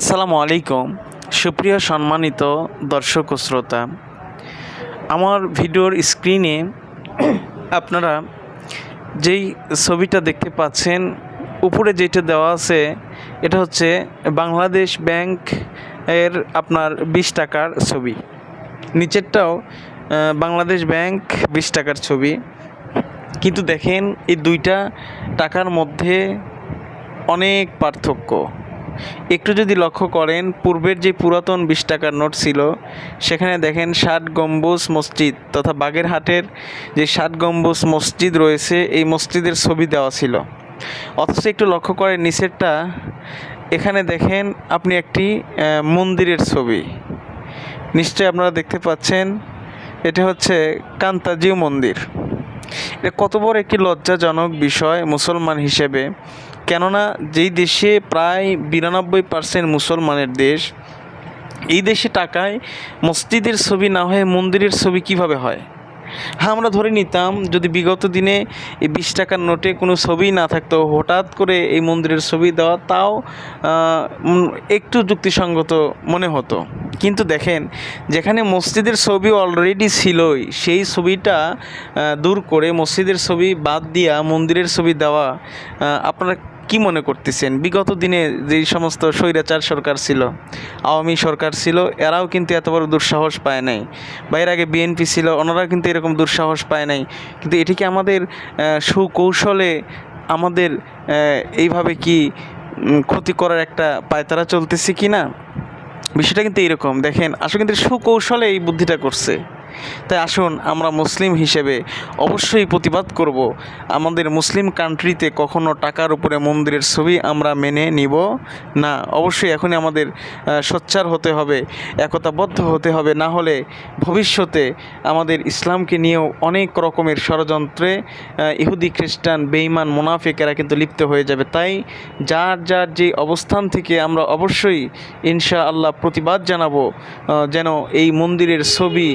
আসসালামু আলাইকুম। সুপ্রিয় সম্মানিত দর্শক ও শ্রোতা, আমার ভিডিওর স্ক্রিনে আপনারা যেই ছবিটা দেখতে পাচ্ছেন, উপরে যেটা দেওয়া আছে, এটা হচ্ছে বাংলাদেশ ব্যাংক এর আপনার বিশ টাকার ছবি। নিচেরটাও বাংলাদেশ ব্যাংক বিশ টাকার ছবি। কিন্তু দেখেন, এই দুইটা টাকার মধ্যে অনেক পার্থক্য। একটু যদি লক্ষ্য করেন, পূর্বের যে পুরাতন বিশ টাকার নোট ছিল, সেখানে দেখেন ষাট গম্বুজ মসজিদ তথা বাগেরহাটের যে ষাট গম্বুজ মসজিদ রয়েছে, এই মসজিদের ছবি দেওয়া ছিল। অথচ একটু লক্ষ্য করেন, নিচেরটা, এখানে দেখেন আপনি একটি মন্দিরের ছবি। নিশ্চয়ই আপনারা দেখতে পাচ্ছেন, এটা হচ্ছে কান্তাজিউ মন্দির। এটা কত বড় একটি লজ্জাজনক বিষয় মুসলমান হিসেবে। কেননা যেই দেশে প্রায় বিরানব্বই পার্সেন্ট মুসলমানের দেশ, এই দেশে টাকায় মসজিদের ছবি না হয়ে মন্দিরের ছবি কীভাবে হয়? হ্যাঁ আমরা ধরে নিতাম যদি বিগত দিনে এই বিশ টাকার নোটে কোনো ছবি না থাকতো, হঠাৎ করে এই মন্দিরের ছবি দেওয়া তাও একটু যুক্তিসঙ্গত মনে হতো। কিন্তু দেখেন, যেখানে মসজিদের ছবি অলরেডি ছিলই, সেই ছবিটা দূর করে মসজিদের ছবি বাদ দিয়া মন্দিরের ছবি দেওয়া আপনারা কি মনে করতেছেন? বিগত দিনে যেই সমস্ত স্বৈরাচার সরকার ছিল, আওয়ামী সরকার ছিল, এরাও কিন্তু এত বড় দুঃসাহস পায় নাই। বা এর আগে বিএনপি ছিল, ওনারা কিন্তু এরকম দুঃসাহস পায় নাই। কিন্তু এটিকে আমাদের সুকৌশলে আমাদের এইভাবে কি ক্ষতি করার একটা পায়তারা চলতেছে কি না বিষয়টা কিন্তু এরকম দেখেন, আসলে কিন্তু সুকৌশলে এই বুদ্ধিটা করছে। তাই আসুন আমরা মুসলিম হিসেবে অবশ্যই প্রতিবাদ করব। আমাদের মুসলিম কান্ট্রিতে কখনো টাকার উপরে মন্দিরের ছবি আমরা মেনে নিব না। অবশ্যই এখনই আমাদের সোচ্চার হতে হবে, একতাবদ্ধ হতে হবে। না হলে ভবিষ্যতে আমাদের ইসলামকে নিয়েও অনেক রকমের ষড়যন্ত্রে ইহুদি খ্রিস্টান, বেঈমান, মুনাফিকেরা কিন্তু লিপ্ত হয়ে যাবে। তাই যার যার যে অবস্থান থেকে আমরা অবশ্যই ইনশা আল্লাহ প্রতিবাদ জানাব যেন এই মন্দিরের ছবি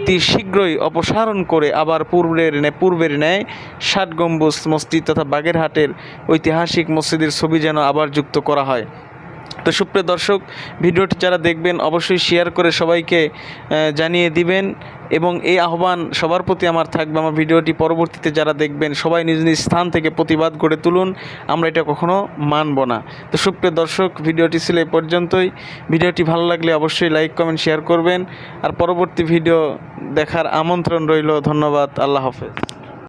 অতি শীঘ্রই অপসারণ করে আবার পূর্বের পূর্বের ন্যায় ষাট গম্বুজ মসজিদ তথা বাগেরহাটের ঐতিহাসিক মসজিদের ছবি যেন আবার যুক্ত করা হয়। তো সুপ্রিয় দর্শক, ভিডিওটি যারা দেখবেন অবশ্যই শেয়ার করে সবাইকে জানিয়ে দিবেন এবং এই আহ্বান সবার প্রতি আমার থাকবে। আমার ভিডিওটি পরবর্তীতে যারা দেখবেন, সবাই নিজ নিজ স্থান থেকে প্রতিবাদ গড়ে তুলুন। আমরা এটা কখনো মানব না। তো সুপ্রিয় দর্শক, ভিডিওটি ছিল এই পর্যন্তই। ভিডিওটি ভালো লাগলে অবশ্যই লাইক কমেন্ট শেয়ার করবেন। আর পরবর্তী ভিডিও দেখার আমন্ত্রণ রইল। ধন্যবাদ। আল্লাহ হাফেজ।